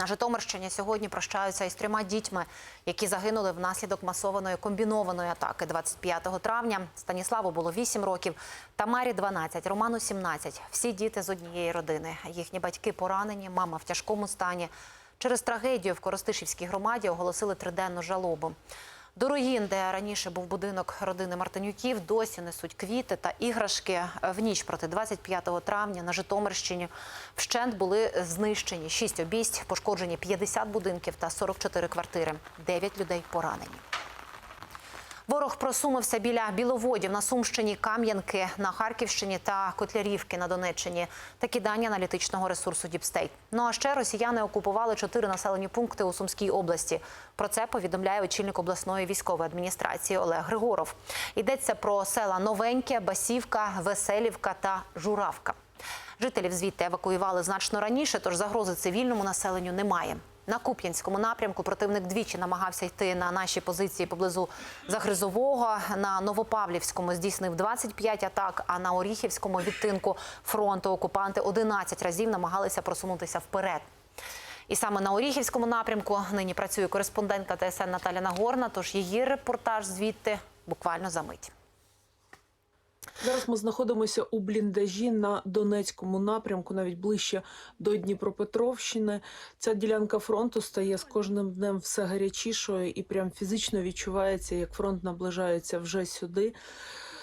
На Житомирщині сьогодні прощаються із трьома дітьми, які загинули внаслідок масованої комбінованої атаки 25 травня. Станіславу було 8 років, Тамарі 12, Роману 17. Всі діти з однієї родини. Їхні батьки поранені, мама в тяжкому стані. Через трагедію в Коростишівській громаді оголосили триденну жалобу. До руїн, де раніше був будинок родини Мартинюків, досі несуть квіти та іграшки. В ніч проти 25 травня на Житомирщині вщент були знищені 6 обість, пошкоджені 50 будинків та 44 квартири. 9 людей поранені. Ворог просунувся біля Біловодів на Сумщині, Кам'янки на Харківщині та Котлярівки на Донеччині. Такі дані аналітичного ресурсу Діпстейт. Ну а ще росіяни окупували чотири населені пункти у Сумській області. Про це повідомляє очільник обласної військової адміністрації Олег Григоров. Йдеться про села Новеньке, Басівка, Веселівка та Журавка. Жителів звідти евакуювали значно раніше, тож загрози цивільному населенню немає. На Куп'янському напрямку противник двічі намагався йти на наші позиції поблизу Загризового. На Новопавлівському здійснив 25 атак, а на Оріхівському відтинку фронту окупанти 11 разів намагалися просунутися вперед. І саме на Оріхівському напрямку нині працює кореспондентка ТСН Наталя Нагорна. Тож її репортаж звідти буквально за мить. Зараз ми знаходимося у бліндажі на Донецькому напрямку, навіть ближче до Дніпропетровщини. Ця ділянка фронту стає з кожним днем все гарячішою і прям фізично відчувається, як фронт наближається вже сюди.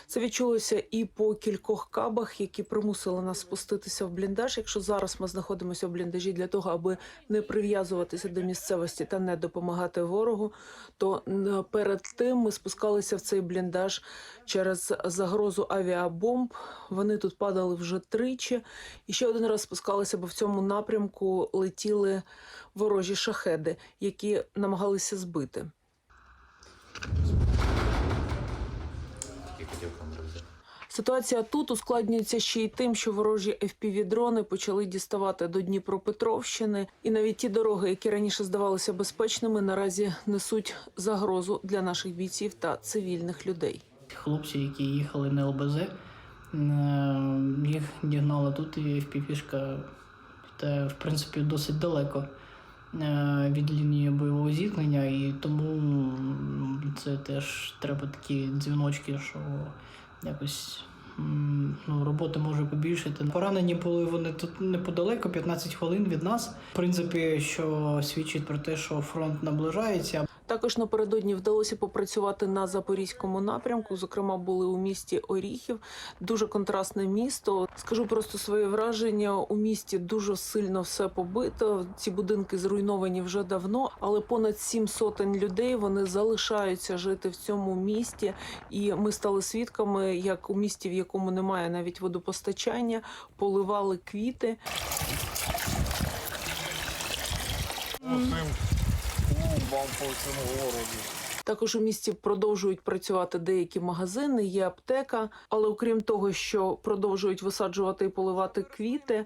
Це відчулося і по кількох кабах, які примусили нас спуститися в бліндаж. Якщо зараз ми знаходимося в бліндажі для того, аби не прив'язуватися до місцевості та не допомагати ворогу, то перед тим ми спускалися в цей бліндаж через загрозу авіабомб. Вони тут падали вже тричі. І ще один раз спускалися, бо в цьому напрямку летіли ворожі шахеди, які намагалися збити. Ситуація тут ускладнюється ще й тим, що ворожі FPV-дрони почали діставати до Дніпропетровщини, і навіть ті дороги, які раніше здавалися безпечними, наразі несуть загрозу для наших бійців та цивільних людей. Хлопці, які їхали на ЛБЗ, е, їх дігнали тут і FPV-шка, та в принципі досить далеко від лінії бойового зіткнення, і тому це теж треба такі дзвіночки, що якось. Ну, роботи може побільшити. Поранені були вони тут неподалеко, 15 хвилин від нас. В принципі, що свідчить про те, що фронт наближається. Також напередодні вдалося попрацювати на запорізькому напрямку. Зокрема, були у місті Оріхів. Дуже контрастне місто. Скажу просто своє враження. У місті дуже сильно все побито. Ці будинки зруйновані вже давно, але понад сім сотень людей вони залишаються жити в цьому місті. І ми стали свідками, як у місті, в якому немає навіть водопостачання, поливали квіти. Цим клубам по цьому городу. Також у місті продовжують працювати деякі магазини, є аптека. Але окрім того, що продовжують висаджувати і поливати квіти.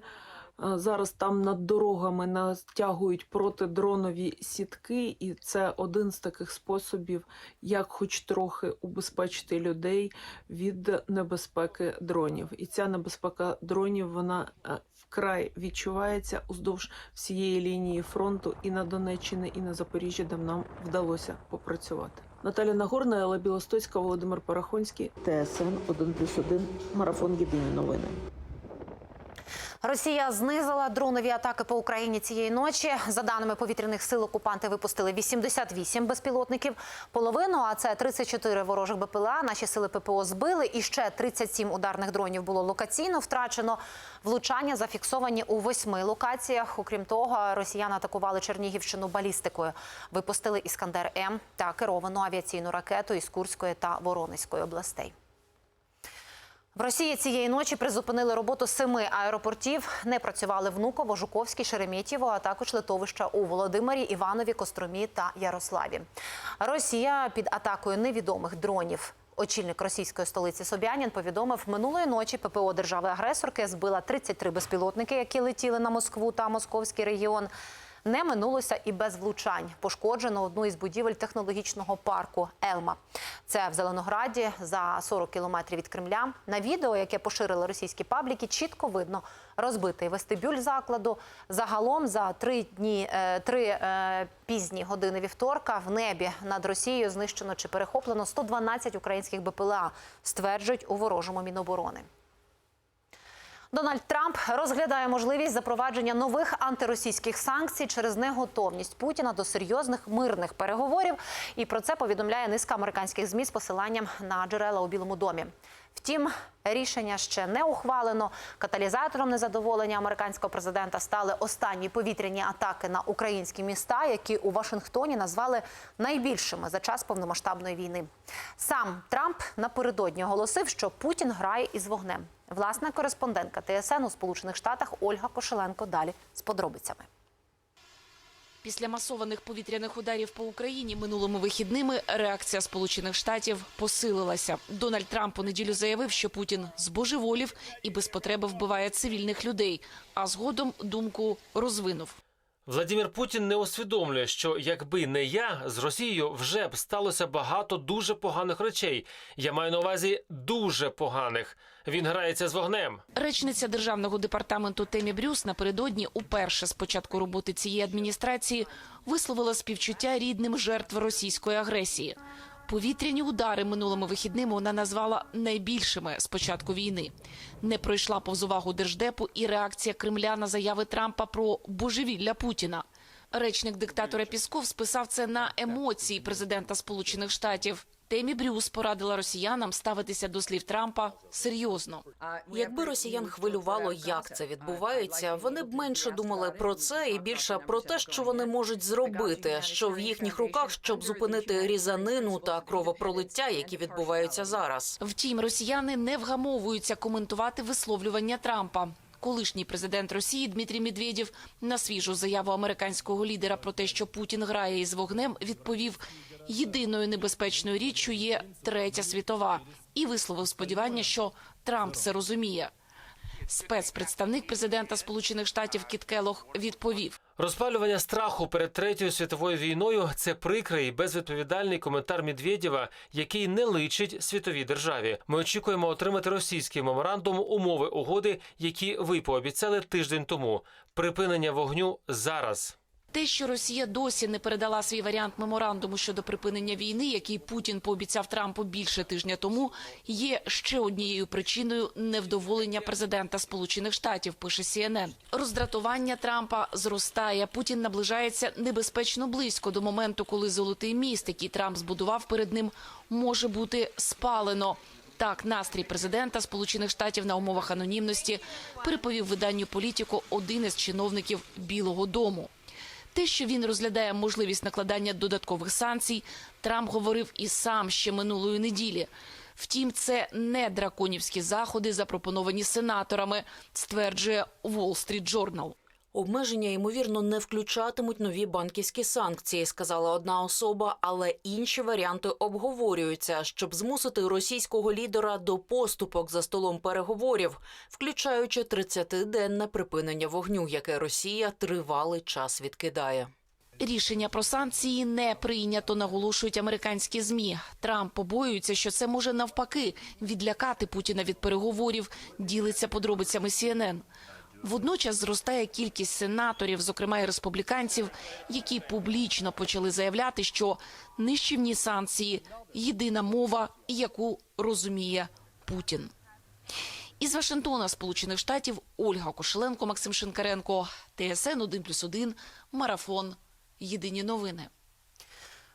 Зараз там над дорогами натягують протидронові сітки, і це один з таких способів, як хоч трохи убезпечити людей від небезпеки дронів. І ця небезпека дронів вона е, вкрай відчувається уздовж всієї лінії фронту і на Донеччині, і на Запоріжжі, де нам вдалося попрацювати. Наталя Нагорна, Елла Білостоцька, Володимир Парахонський, ТСН 1+,1, Марафон Єдині новини. Росія знизила дронові атаки по Україні цієї ночі. За даними повітряних сил, окупанти випустили 88 безпілотників. Половину, а це 34 ворожих БПЛА. Наші сили ППО збили. І ще 37 ударних дронів було локаційно втрачено. Влучання зафіксовані у восьми локаціях. Окрім того, росіяни атакували Чернігівщину балістикою. Випустили Іскандер М та керовану авіаційну ракету із Курської та Воронезької областей. В Росії цієї ночі призупинили роботу семи аеропортів. Не працювали Внуково, Жуковський, Шереметьєво, а також литовища у Володимирі, Іванові, Костромі та Ярославі. Росія під атакою невідомих дронів. Очільник російської столиці Собянін повідомив, минулої ночі ППО держави-агресорки збила 33 безпілотники, які летіли на Москву та Московський регіон. Не минулося і без влучань. Пошкоджено одну із будівель технологічного парку Елма. Це в Зеленограді за 40 кілометрів від Кремля. На відео, яке поширили російські пабліки, чітко видно розбитий вестибюль закладу. Загалом за три дні, е, три е, пізні години вівторка в небі над Росією знищено чи перехоплено 112 українських БПЛА, стверджують у ворожому міноборони. Дональд Трамп розглядає можливість запровадження нових антиросійських санкцій через неготовність Путіна до серйозних мирних переговорів. І про це повідомляє низка американських змі з посиланням на джерела у Білому домі. Втім, рішення ще не ухвалено. Каталізатором незадоволення американського президента стали останні повітряні атаки на українські міста, які у Вашингтоні назвали найбільшими за час повномасштабної війни. Сам Трамп напередодні оголосив, що Путін грає із вогнем. Власна кореспондентка ТСН у Сполучених Штатах Ольга Кошеленко далі з подробицями. Після масованих повітряних ударів по Україні минулими вихідними реакція Сполучених Штатів посилилася. Дональд Трамп у неділю заявив, що Путін збожеволів і без потреби вбиває цивільних людей. А згодом думку розвинув. Владимир Путін не усвідомлює, що якби не я з Росією вже б сталося багато дуже поганих речей. Я маю на увазі дуже поганих. Він грається з вогнем. Речниця державного департаменту Темі Брюс напередодні, уперше з початку роботи цієї адміністрації, висловила співчуття рідним жертв російської агресії. Повітряні удари минулими вихідними вона назвала найбільшими з початку війни. Не пройшла повз увагу держдепу і реакція Кремля на заяви Трампа про божевілля Путіна. Речник диктатора Пісков списав це на емоції президента Сполучених Штатів. Темі Брюс порадила росіянам ставитися до слів Трампа серйозно. Якби росіян хвилювало, як це відбувається, вони б менше думали про це і більше про те, що вони можуть зробити, що в їхніх руках, щоб зупинити різанину та кровопролиття, які відбуваються зараз. Втім, росіяни не вгамовуються коментувати висловлювання Трампа. Колишній президент Росії Дмитрій Медведєв на свіжу заяву американського лідера про те, що Путін грає із вогнем, відповів: єдиною небезпечною річчю є третя світова, і висловив сподівання, що Трамп це розуміє. Спецпредставник президента Сполучених Штатів Кіт Келох відповів. Розпалювання страху перед третьою світовою війною це прикрий безвідповідальний коментар Медведєва, який не личить світовій державі. Ми очікуємо отримати російський меморандум умови угоди, які ви пообіцяли тиждень тому. Припинення вогню зараз. Те, що Росія досі не передала свій варіант меморандуму щодо припинення війни, який Путін пообіцяв Трампу більше тижня тому, є ще однією причиною невдоволення президента Сполучених Штатів. Пише CNN. Роздратування Трампа зростає. Путін наближається небезпечно близько до моменту, коли золотий міст, який Трамп збудував перед ним, може бути спалено. Так, настрій президента Сполучених Штатів на умовах анонімності переповів виданню політику один із чиновників Білого Дому. Те, що він розглядає можливість накладання додаткових санкцій, Трамп говорив і сам ще минулої неділі. Втім, це не драконівські заходи, запропоновані сенаторами, стверджує Wall Street Journal. Обмеження ймовірно не включатимуть нові банківські санкції, сказала одна особа, але інші варіанти обговорюються, щоб змусити російського лідера до поступок за столом переговорів, включаючи 30-денне припинення вогню, яке Росія тривалий час відкидає. Рішення про санкції не прийнято, наголошують американські змі. Трамп побоюється, що це може навпаки відлякати Путіна від переговорів. Ділиться подробицями CNN. Водночас зростає кількість сенаторів, зокрема і республіканців, які публічно почали заявляти, що нищівні санкції єдина мова, яку розуміє Путін. Із Вашингтона, Сполучених Штатів, Ольга Кошеленко, Максим Шинкаренко, ТСН 1+,1, Марафон. Єдині новини.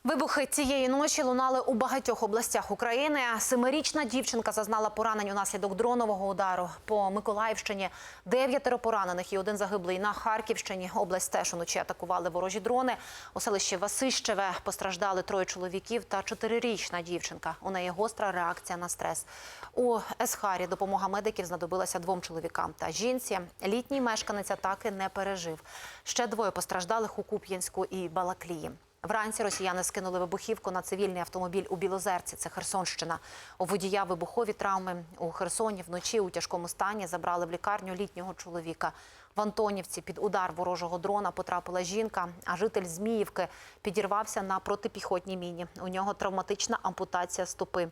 Вибухи цієї ночі лунали у багатьох областях України. Семирічна дівчинка зазнала поранень унаслідок дронового удару. По Миколаївщині дев'ятеро поранених і один загиблий. На Харківщині область теж уночі атакували ворожі дрони. У селищі Васищеве постраждали троє чоловіків та чотирирічна дівчинка. У неї гостра реакція на стрес. У Есхарі допомога медиків знадобилася двом чоловікам та жінці. Літній мешканець атаки не пережив. Ще двоє постраждалих у Куп'янську і Балаклії. Вранці росіяни скинули вибухівку на цивільний автомобіль у Білозерці. Це Херсонщина. У водія вибухові травми у Херсоні вночі у тяжкому стані забрали в лікарню літнього чоловіка. В Антонівці під удар ворожого дрона потрапила жінка, а житель Зміївки підірвався на протипіхотній міні. У нього травматична ампутація стопи.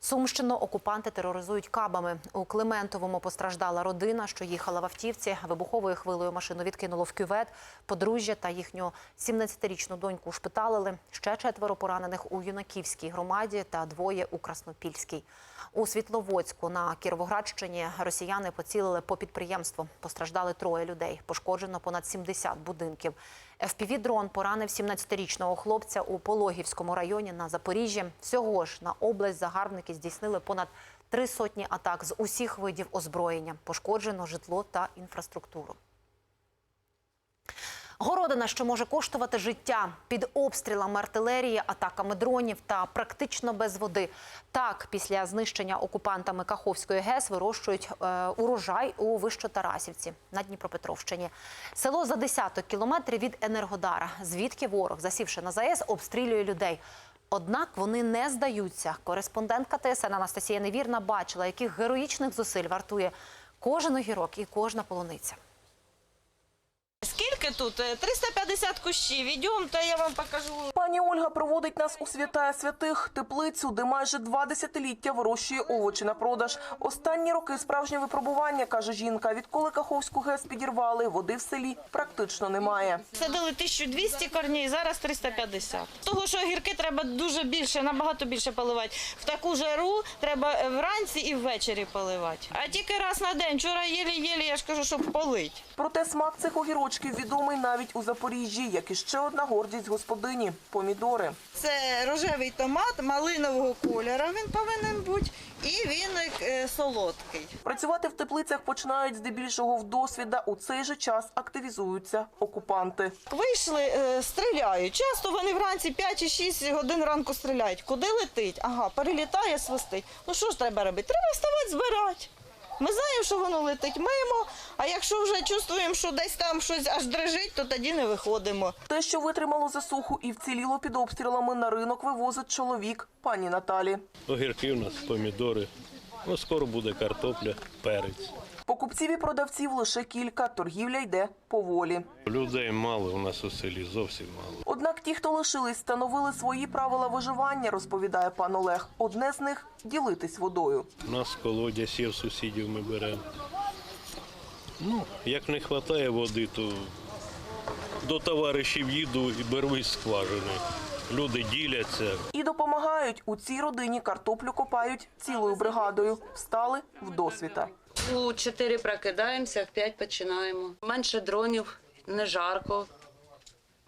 Сумщину окупанти тероризують кабами. У Климентовому постраждала родина, що їхала в автівці. Вибуховою хвилею машину відкинуло в кювет. Подружжя та їхню 17-річну доньку ушпиталили. Ще четверо поранених у Юнаківській громаді та двоє у Краснопільській. У Світловодську на Кіровоградщині росіяни поцілили по підприємству. Постраждали троє людей. Пошкоджено понад 70 будинків. ФПВ-дрон поранив 17-річного хлопця у Пологівському районі на Запоріжжі. Всього ж на область загарбники здійснили понад три сотні атак з усіх видів озброєння. Пошкоджено житло та інфраструктуру. Городина, що може коштувати життя під обстрілами артилерії, атаками дронів та практично без води. Так, після знищення окупантами Каховської ГЕС вирощують е, урожай у Вищотарасівці на Дніпропетровщині. Село за десяток кілометрів від Енергодара, звідки ворог, засівши на ЗАЕС, обстрілює людей. Однак вони не здаються. Кореспондентка ТСН Анастасія Невірна бачила, яких героїчних зусиль вартує кожен огірок і кожна полуниця. Скільки тут? Е, 350 кущів. Ідемте, я вам покажу. Пані Ольга проводить нас у святая святих теплицю, де майже два десятиліття вирощує овочі на продаж. Останні роки справжнє випробування, каже жінка. Відколи Каховську ГЕС підірвали, води в селі практично немає. Садили 1200 корней, зараз 350. Того, що огірки треба дуже більше, набагато більше поливати. В таку жару треба е, вранці і ввечері поливати. А тільки раз на день. Вчора єлі-єлі, я ж кажу, щоб полить. Проте смак цих огірочків відомий навіть у Запоріжжі, як і ще одна гордість господині помідори. Це рожевий томат малинового кольору. Він повинен бути. І він е, солодкий. Працювати в теплицях починають здебільшого в досвіда. У цей же час активізуються окупанти. Вийшли, е, стріляють. Часто вони вранці 5 чи 6 годин ранку стріляють. Куди летить? Ага, перелітає, свистить. Ну що ж треба робити? Треба вставати, збирати. Ми знаємо, що воно летить мимо, а якщо вже чувствуємо, що десь там щось аж дрижить, то тоді не виходимо. Те, що витримало засуху і вціліло під обстрілами, на ринок вивозить чоловік пані Наталі. Огірки у нас, помідори. Ну, скоро буде картопля, перець. Покупців і продавців лише кілька. Торгівля йде поволі. Людей мало у нас у селі, зовсім мало. Однак ті, хто лишились, встановили свої правила виживання, розповідає пан Олег. Одне з них ділитись водою. У нас колодязь є сусідів ми беремо. Ну, як не вистачає води, то до товаришів їду і беру із скважини. Люди діляться. І допомагають. У цій родині картоплю копають цілою бригадою. Встали в досвіта. У 4 прокидаємося, в 5 починаємо. Менше дронів, не жарко.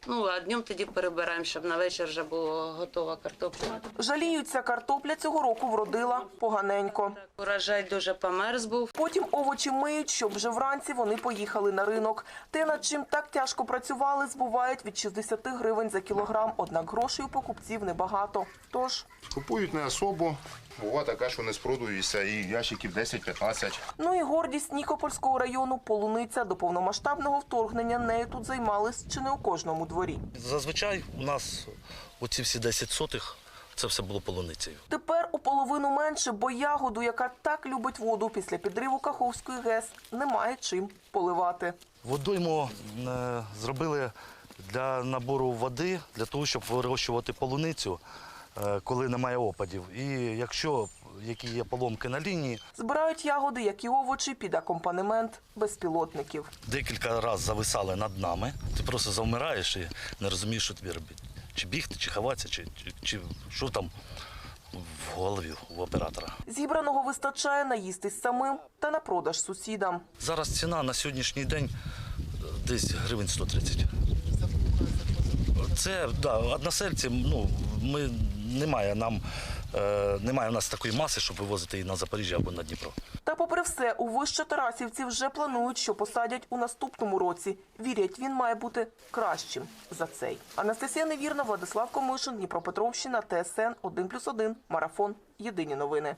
Ну, а днем тоді перебираємо, щоб на вечір вже була готова картопля. Жаліються, картопля цього року вродила поганенько. Урожай дуже померз був. Потім овочі миють, щоб вже вранці вони поїхали на ринок. Те, над чим так тяжко працювали, збувають від 60 гривень за кілограм. Однак грошей у покупців небагато. Тож Купують не особо. Буває таке, що не спродуються, і ящиків 10-15. Ну і гордість Нікопольського району полуниця до повномасштабного вторгнення нею тут займались чи не у кожному дворі. Зазвичай у нас оці всі 10 сотих це все було полуницею. Тепер у половину менше, бо ягоду, яка так любить воду після підриву Каховської ГЕС, немає чим поливати. Водойму е, зробили для набору води, для того, щоб вирощувати полуницю, коли немає опадів. І якщо які є поломки на лінії, Збирають ягоди, як і овочі, під акомпанемент безпілотників. декілька разів зависали над нами. Ти просто завмираєш і не розумієш, що тобі робити. Чи бігти, чи ховатися, чи, чи, чи що там в голові у оператора. Зібраного вистачає наїстись самим та на продаж сусідам. Зараз ціна на сьогоднішній день е, десь гривень 130. Це да, односельці, ну, ми, немає, нам, е, немає в нас такої маси, щоб вивозити її на Запоріжжя або на Дніпро. Та попри все, у вище Тарасівці вже планують, що посадять у наступному році. Вірять, він має бути кращим за цей. Анастасія Невірна, Владислав Комишин, Дніпропетровщина, ТСН 1+,1, Марафон. Єдині новини.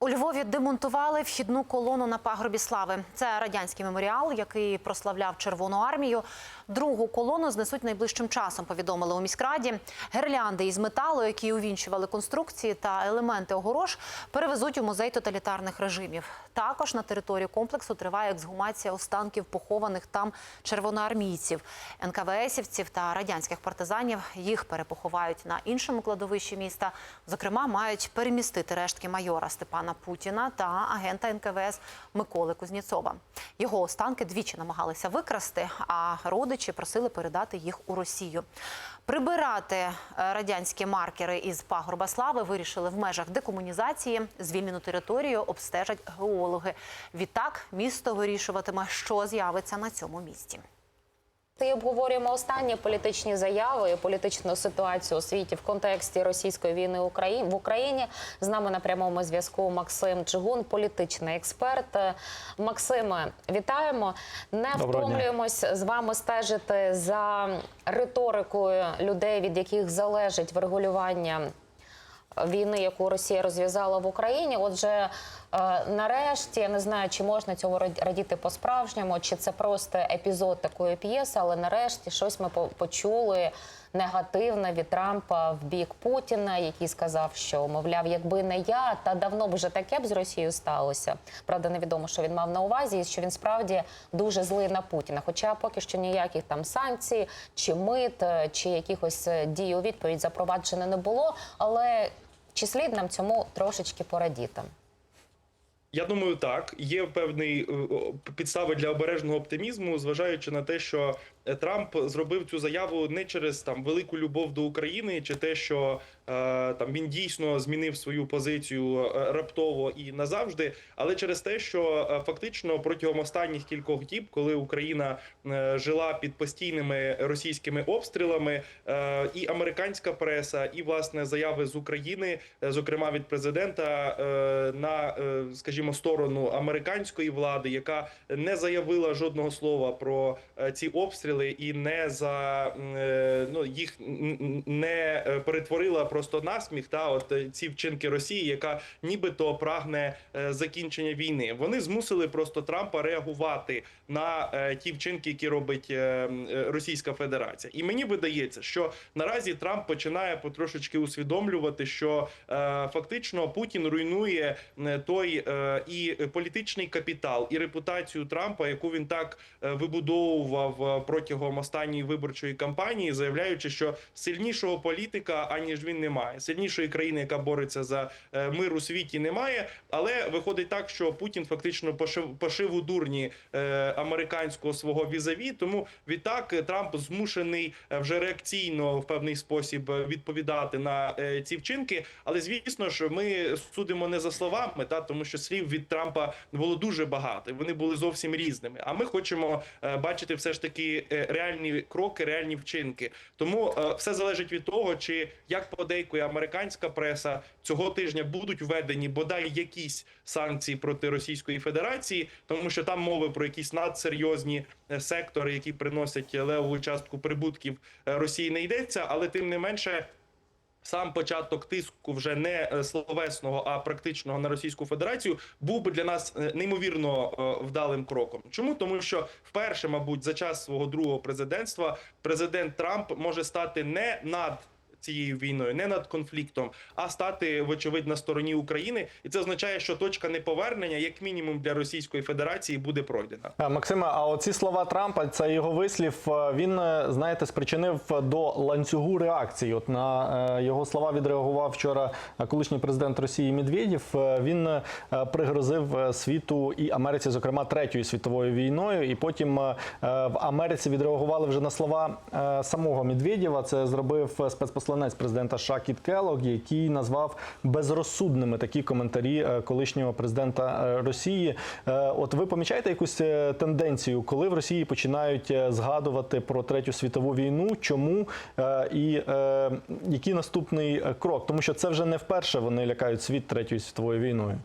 У Львові демонтували вхідну колону на пагорбі слави. Це радянський меморіал, який прославляв Червону армію. Другу колону знесуть найближчим часом. Повідомили у міськраді. Гирлянди із металу, які увінчували конструкції та елементи огорож, перевезуть у музей тоталітарних режимів. Також на території комплексу триває ексгумація останків похованих там червоноармійців, НКВСівців та радянських партизанів. Їх перепоховають на іншому кладовищі міста. Зокрема, мають перемістити рештки майора Степана Путіна та агента НКВС Миколи Кузніцова. Його останки двічі намагалися викрасти, а родичі просили передати їх у Росію. Прибирати е, радянські маркери із пагорба слави вирішили в межах декомунізації. Звільнену територію обстежать геологи. Відтак місто вирішуватиме, що з'явиться на цьому місці. І обговорюємо останні політичні заяви, і політичну ситуацію у світі в контексті російської війни в Україні. З нами на прямому зв'язку Максим Чигун, політичний експерт. Максиме, вітаємо. Не втомлюємось з вами стежити за риторикою людей, від яких залежить врегулювання війни, яку Росія розв'язала в Україні. Отже, е, нарешті я не знаю, чи можна цього радіти по-справжньому, чи це просто епізод такої п'єси, але нарешті щось ми по- почули негативне від Трампа в бік Путіна, який сказав, що мовляв, якби не я, та давно б вже таке б з Росією сталося. Правда, невідомо, що він мав на увазі, і що він справді дуже злий на Путіна. Хоча поки що ніяких там санкцій, чи мит, е, чи якихось е, дій у відповідь запроваджено не було. Але чи слід нам цьому трошечки порадіти? Я думаю, так. Є певний е, підстави для обережного оптимізму, зважаючи на те, що е, Трамп зробив цю заяву не через там велику любов до України, чи те, що там він дійсно змінив свою позицію е, раптово і назавжди, але через те, що е, фактично протягом останніх кількох діб, коли Україна е, жила під постійними російськими обстрілами, е, і американська преса, і власне заяви з України, е, зокрема від президента, е, на е, скажімо, сторону американської влади, яка не заявила жодного слова про е, ці обстріли і не за е, ну їх не е, перетворила просто насміх. Та от е, ці вчинки Росії, яка нібито прагне е, закінчення війни. Вони змусили просто Трампа реагувати на е, ті вчинки, які робить е, е, Російська Федерація. І мені видається, що наразі Трамп починає потрошечки усвідомлювати, що фактично Путін руйнує той і політичний капітал, і репутацію Трампа, яку він так вибудовував протягом останньої виборчої кампанії, заявляючи, що сильнішого політика аніж він немає, сильнішої країни, яка бореться за мир у світі, немає. Але виходить так, що Путін фактично пошив, пошив у дурні американського свого візаві. Тому відтак е, Трамп змушений е, вже реакційно в певний спосіб е, відповідати на ці вчинки. Але звісно ж, ми судимо не за словами, та тому що слів від Трампа було дуже багато. Вони були зовсім різними. А ми хочемо бачити все ж таки реальні кроки, реальні вчинки. Тому все залежить від того, чи як подейкує американська преса цього тижня будуть введені бодай якісь санкції проти Російської Федерації, тому що там мови про якісь надсерйозні е, сектори, які приносять левову частку прибутків е, Росії, не йдеться, але тим не менше. Сам початок тиску вже не е, словесного, а практичного на Російську Федерацію був би для нас неймовірно вдалим кроком. Чому тому, що вперше, мабуть, за час свого другого президентства президент Трамп може стати не над цією війною, не над конфліктом, а стати вочевидь на стороні України, і це означає, що точка неповернення, як мінімум для Російської Федерації, буде пройдена. Е, Максиме, а оці слова Трампа, це його вислів. е, Він е, знаєте, спричинив до ланцюгу реакції. От на його слова відреагував вчора колишній президент Росії Медведєв. Він пригрозив світу і Америці, зокрема третьою світовою війною. І потім в Америці відреагували вже на слова самого Медведєва. Це зробив е, спецпосланець президента США Кіт Келлог, який назвав безрозсудними такі коментарі е, колишнього президента е, Росії. Е, От ви помічаєте якусь тенденцію, коли в Росії починають згадувати про третю світову війну? Чому і який наступний крок? Тому що це вже не вперше вони лякають світ третьою світовою війною.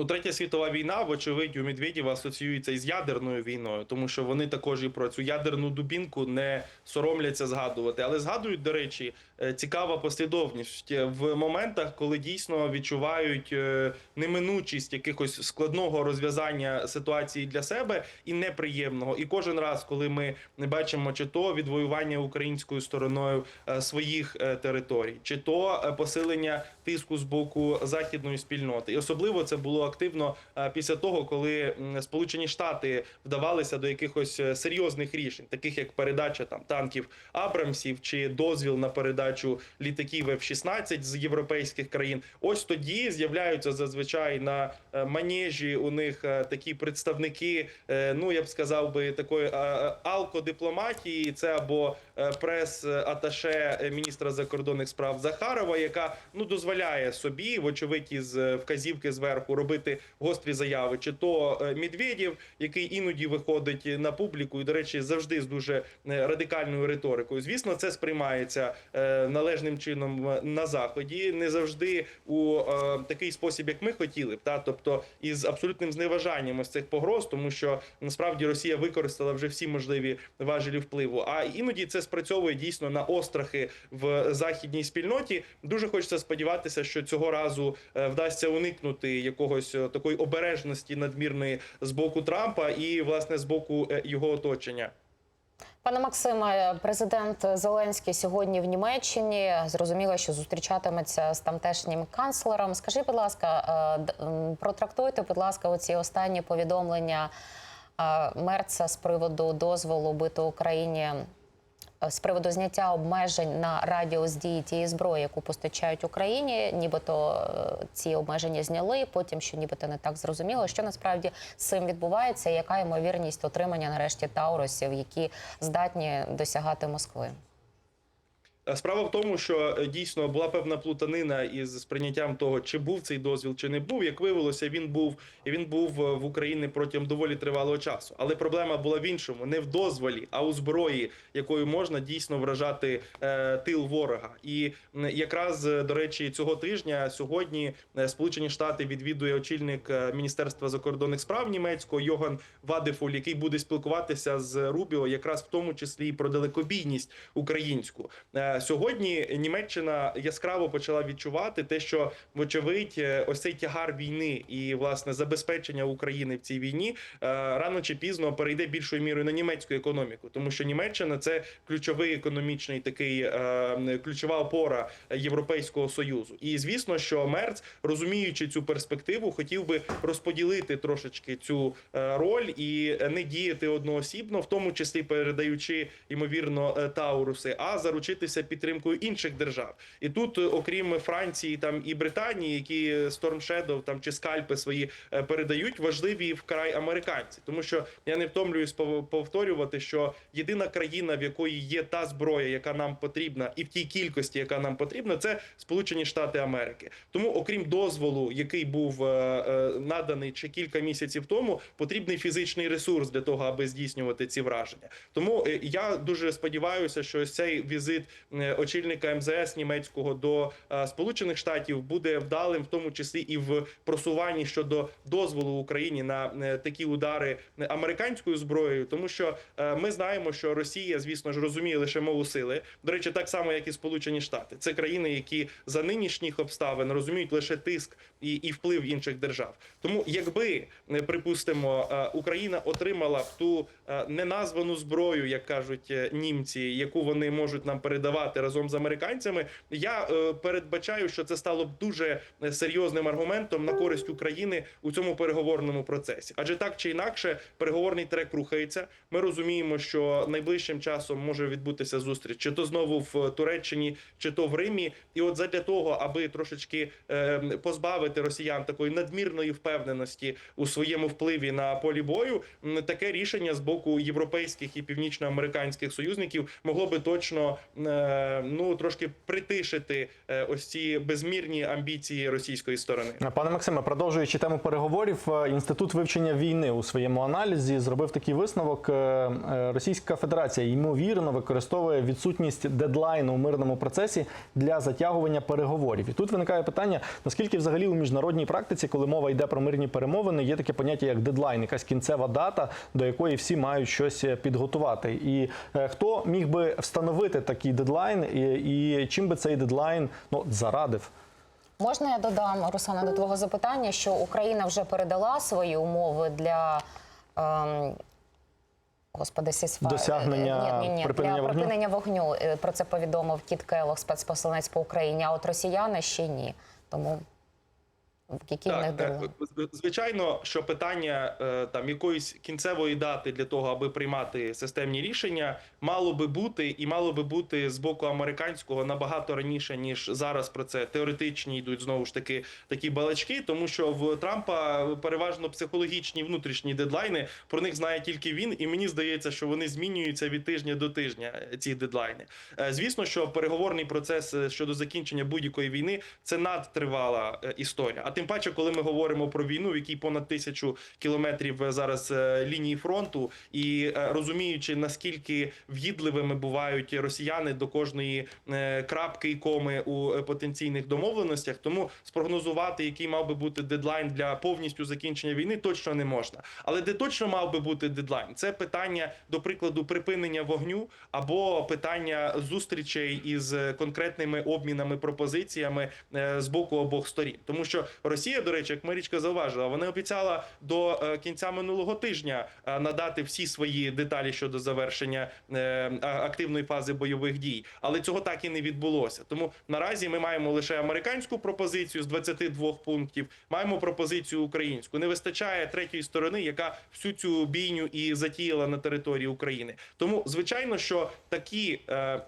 Ну, третя світова війна, вочевидь, у Медведєва асоціюється із ядерною війною, тому що вони також і про цю ядерну дубінку не соромляться згадувати. Але згадують, до речі, е, цікава послідовність в моментах, коли дійсно відчувають е, неминучість якихось складного розв'язання ситуації для себе і неприємного. І кожен раз, коли ми не бачимо чи то відвоювання українською стороною е, своїх територій, чи то посилення тиску з боку західної спільноти, і особливо це було активно е, після того, коли Сполучені Штати вдавалися до якихось е, серйозних рішень, таких як передача там танків Абрамсів чи дозвіл на передачу літаків F-16 з європейських країн. Ось тоді з'являються зазвичай на е, манежі у них такі представники. Ну я б сказав би такої алкодипломатії. Це або прес-аташе е, міністра закордонних справ Захарова, яка ну дозволяє собі, вочевидь, із е, вказівки зверху робити гострі заяви, чи то е, Медведєв, який іноді виходить на публіку, і до речі, завжди з дуже радикальною риторикою. Звісно, це сприймається належним чином на заході, не завжди у такий спосіб, як ми хотіли б, та тобто із абсолютним зневажанням ось цих погроз, тому що насправді Росія використала вже всі можливі важелі впливу. А іноді це спрацьовує дійсно на острахи в західній спільноті. Дуже хочеться сподіватися, що цього разу е, вдасться уникнути якогось е, такої обережності надмірної з боку Трампа і власне з боку е, його оточення. Пане Максиме, президент Зеленський сьогодні в Німеччині зрозуміло, що зустрічатиметься з тамтешнім канцлером. Скажіть, будь ласка, протрактуйте, будь ласка, оці останні повідомлення Мерца з приводу дозволу бити Україні. Е, З приводу зняття обмежень на радіус дії тієї зброї, яку постачають Україні, нібито е, ці обмеження зняли. Потім що нібито не так зрозуміло, що насправді з цим відбувається, і яка ймовірність отримання нарешті таурусів, які здатні досягати Москви. Е, Справа в тому, що е, дійсно була певна плутанина із сприйняттям того, чи був цей дозвіл, чи не був. Як виявилося, він був і він був е, в Україні протягом доволі тривалого часу. Але проблема була в іншому: не в дозволі, а у зброї, якою можна дійсно вражати е, тил ворога. І якраз до речі, цього тижня сьогодні Сполучені Штати відвідує очільник Міністерства закордонних справ німецького Йоган Вадефуль, який буде спілкуватися з Рубіо, якраз в тому числі і про далекобійність українську. Сьогодні Німеччина яскраво почала відчувати те, що вочевидь, е, ось цей тягар війни і власне забезпечення України в цій війні е, рано чи пізно перейде більшою мірою на німецьку економіку, тому що Німеччина це ключовий економічний такий е, ключова опора Європейського союзу. І звісно, що Мерц, розуміючи цю перспективу, хотів би розподілити трошечки цю роль і не діяти одноосібно, в тому числі передаючи ймовірно Тауруси, а заручитися підтримкою інших держав. І тут, е, окрім Франції там і Британії, які Storm Shadow там чи скальпи свої е, передають, важливі вкрай американці, тому що я не втомлююсь пов- повторювати, що єдина країна, в якої є та зброя, яка нам потрібна, і в тій кількості, яка нам потрібна, це Сполучені Штати Америки. Тому, окрім дозволу, який був е, е, наданий ще кілька місяців тому, потрібний фізичний ресурс для того, аби здійснювати ці враження. Тому е, я дуже сподіваюся, що цей візит е, очільника МЗС німецького до е, Сполучених Штатів буде вдалим, в тому числі і в просуванні щодо дозволу Україні на е, такі удари е, американською зброєю, тому що е, ми знаємо, що Росія, звісно ж, розуміє лише мову сили. До речі, так само як і Сполучені Штати. Це країни, які за нинішніх обставин розуміють лише тиск і, і вплив інших держав. Тому, якби е, припустимо, е, Україна отримала б ту е, неназвану зброю, як кажуть е, німці, яку вони можуть нам передавати разом з американцями, я е, передбачаю, що це стало б дуже е, серйозним аргументом на користь України у цьому переговорному процесі. Адже так чи інакше, переговорний трек рухається. Ми розуміємо, що найближчим часом може відбутися зустріч, чи то знову в Туреччині, чи то в Римі. І от задля того, аби трошечки е, позбавити росіян такої надмірної впевненості у своєму впливі на полі бою, таке рішення з боку європейських і північноамериканських союзників могло би точно ну трошки притишити е, ось ці безмірні амбіції російської сторони. Пане Максиме, продовжуючи тему переговорів, е, інститут вивчення війни у своєму аналізі зробив такий висновок. Е, е, Російська Федерація ймовірно використовує відсутність дедлайну у мирному процесі для затягування переговорів. І тут виникає питання: наскільки взагалі у міжнародній практиці, коли мова йде про мирні перемовини, є таке поняття як дедлайн, якась кінцева дата, до якої всі мають щось е, підготувати. І е, хто міг би встановити такий дедлайн, і, і чим би цей дедлайн ну зарадив? Можна я додам, Руслана, до твого запитання, що Україна вже передала свої умови для. Ем, Господи, сісфа... Досягнення ні, ні, ні, припинення для вогню? припинення вогню. Е, Про це повідомив Кіт Келлог, спецпосланець по Україні. А от росіяни ще ні. Тому які Так, е, звичайно, що питання е, там якоїсь кінцевої дати для того, аби приймати системні рішення, мало би бути і мало би бути з боку американського набагато раніше ніж зараз. Про це теоретичні йдуть знову ж таки такі балачки, тому що в Трампа переважно психологічні внутрішні дедлайни. Про них знає тільки він, і мені здається, що вони змінюються від тижня до тижня. е, Ці дедлайни. Е, Звісно, що переговорний процес щодо закінчення будь-якої війни це надтривала історія. Тим паче, коли ми говоримо про війну, в якій понад тисячу кілометрів е, зараз е, лінії фронту, і е, розуміючи наскільки в'їдливими бувають росіяни до кожної крапки і коми у потенційних домовленостях, тому спрогнозувати, який мав би бути дедлайн для повністю закінчення війни, точно не можна. Але де точно мав би бути дедлайн, це питання до прикладу припинення вогню або питання зустрічей із конкретними обмінами пропозиціями з боку обох сторін, тому що Росія, до речі, як Марічка зауважила, вона обіцяла до е, кінця минулого тижня е, надати всі свої деталі щодо завершення е, активної фази бойових дій, але цього так і не відбулося. Тому наразі ми маємо лише американську пропозицію з 22 пунктів. Маємо пропозицію українську. Не вистачає третьої сторони, яка всю цю бійню і затіяла на території України. Тому звичайно, що такі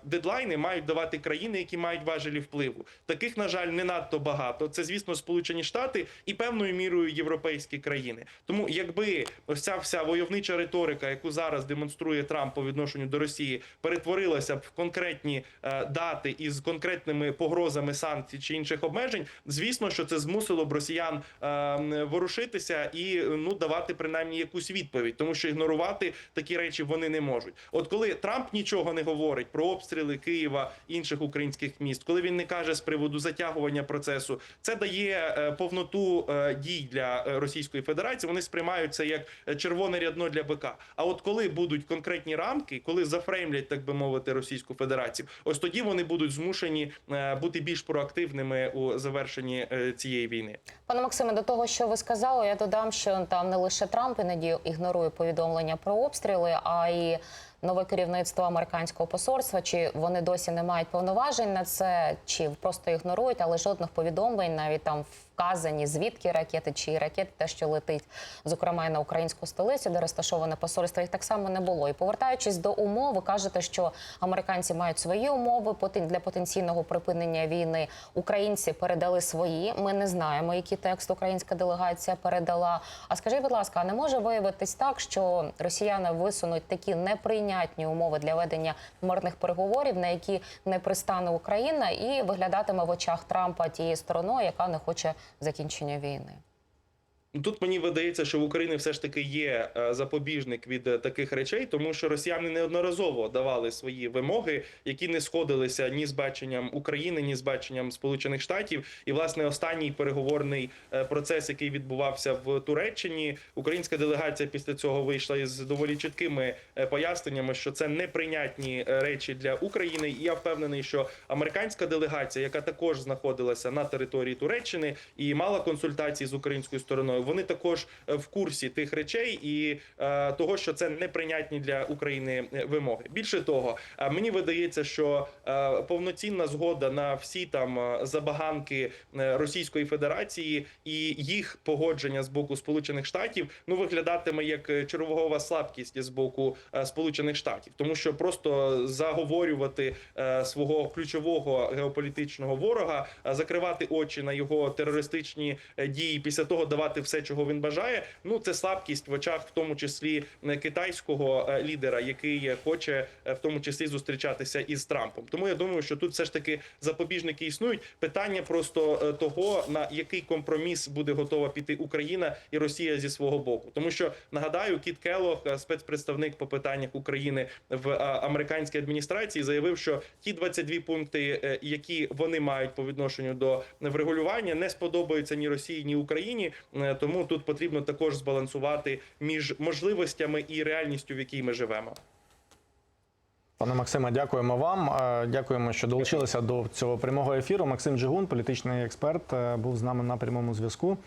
дедлайни мають давати країни, які мають важелі впливу. Таких, на жаль, не надто багато. Це, звісно, Сполучені Штати і певною мірою європейські країни. Тому, якби ось ця вся войовнича риторика, яку зараз демонструє Трамп по відношенню до Росії, перетворилася б в конкретні е, дати із конкретними погрозами санкцій чи інших обмежень, звісно, що це змусило б росіян е, ворушитися і ну давати принаймні якусь відповідь, тому що ігнорувати такі речі вони не можуть. От коли Трамп нічого не говорить про обстріли Києва інших українських міст, коли він не каже з приводу затягування процесу, це дає е, повноту е, дій для е, Російської Федерації. Вони сприймають це як е, червоне рядно для бика. А от коли будуть конкретні рамки, коли зафреймлять, так би мовити, Російську Федерацію, ось тоді вони будуть змушені бути більш проактивними у завершенні цієї війни. Пане Максиме, до того, що ви сказали, я додам, що там не лише Трамп іноді ігнорує повідомлення про обстріли, а й нове керівництво американського посольства. Чи вони досі не мають повноважень на це, чи просто ігнорують, але жодних повідомлень, навіть там вказані звідки ракети, чи ракети, те, що летить, зокрема і на українську столицю, де розташоване посольство, їх так само не було. І повертаючись до умов, ви кажете, що американці мають свої умови для потенційного припинення війни. Українці передали свої. Ми не знаємо, який текст українська делегація передала. А скажіть, будь ласка, а не може виявитись так, що росіяни висунуть такі неприйнятні умови для ведення мирних переговорів, на які не пристане Україна, і виглядатиме в очах Трампа тією стороною, яка не хоче закінчення війни? Ну, Тут мені видається, що в Україні все ж таки є е, запобіжник від е, таких речей, тому що росіяни неодноразово давали свої вимоги, які не сходилися ні з баченням України, ні з баченням Сполучених Штатів. І власне останній переговорний е, процес, який відбувався в Туреччині, українська делегація після цього вийшла із доволі чіткими поясненнями, що це неприйнятні речі для України. І я впевнений, що американська делегація, яка також знаходилася на території Туреччини і мала консультації з українською стороною, вони також е, в курсі тих речей і е, того, що це неприйнятні для України е, вимоги. Більше того, мені видається, що повноцінна згода на всі там забаганки Російської Федерації і їх погодження з боку Сполучених Штатів ну виглядатиме як чергова слабкість з боку Сполучених Штатів, тому що просто заговорювати свого ключового геополітичного ворога, закривати очі на його терористичні дії, після того давати все все, чого він бажає. Ну це слабкість в очах, в тому числі е, китайського е, лідера, який е, хоче в тому числі зустрічатися із Трампом. Тому я думаю, що тут все ж таки запобіжники існують. Питання просто того, на який компроміс буде готова піти Україна і Росія зі свого боку. Тому що нагадаю, Кіт Келлог, е, спецпредставник по питаннях України в американській адміністрації, заявив, що ті 22 пункти, які вони мають по відношенню до врегулювання, не сподобаються ні Росії, ні Україні. Тому тут потрібно також збалансувати між можливостями і реальністю, в якій ми живемо. Пане Максиме, дякуємо вам. Е, Дякуємо, що долучилися до цього прямого ефіру. Максим Джигун, політичний експерт, е, був з нами на прямому зв'язку.